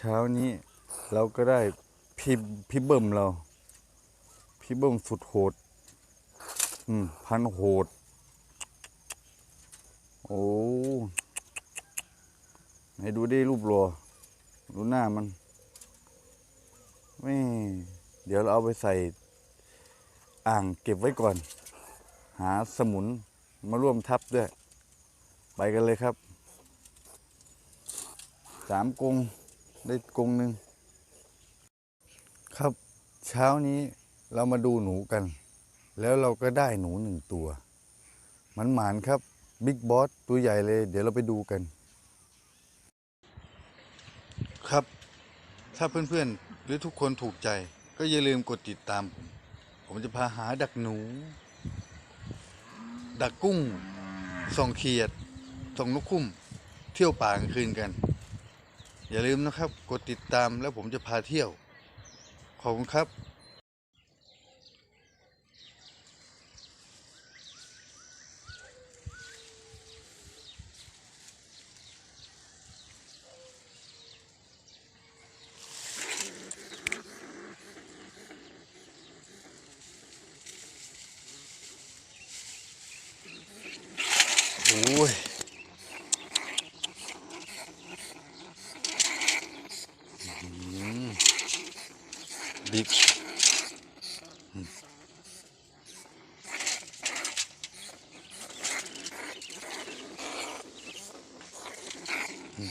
เช้านี้เราก็ได้พี่พี่เบิ่มเรา พี่เบิ่มสุดโหด อืม พันโหด โอ้ไหนดูดิรูปรอดูหน้ามันไม่เดี๋ยวเราเอาไปใส่ อ่างเก็บไว้ก่อน หาสมุนมาร่วมทับด้วย ไปกันเลยครับ สามกรง ได้กรงหนึ่งครับ เช้านี้เรามาดูหนูกัน แล้วเราก็ได้หนูหนึ่งตัว มันหมานครับบิ๊กบอสตัวใหญ่เลย เดี๋ยวเราไปดูกัน ครับ ถ้าเพื่อนๆ หรือทุกคนถูกใจ ก็อย่าลืมกดติดตามผม ผมจะพาหาดักหนู ดักกุ้งส่องเขียดส่องนกคุ้ม เที่ยวป่ากลางคืนกัน อย่าลืมนะครับ กดติดตามแล้วผมจะพาเที่ยว ขอบคุณครับโอ้ย บิ๊กอืมอืม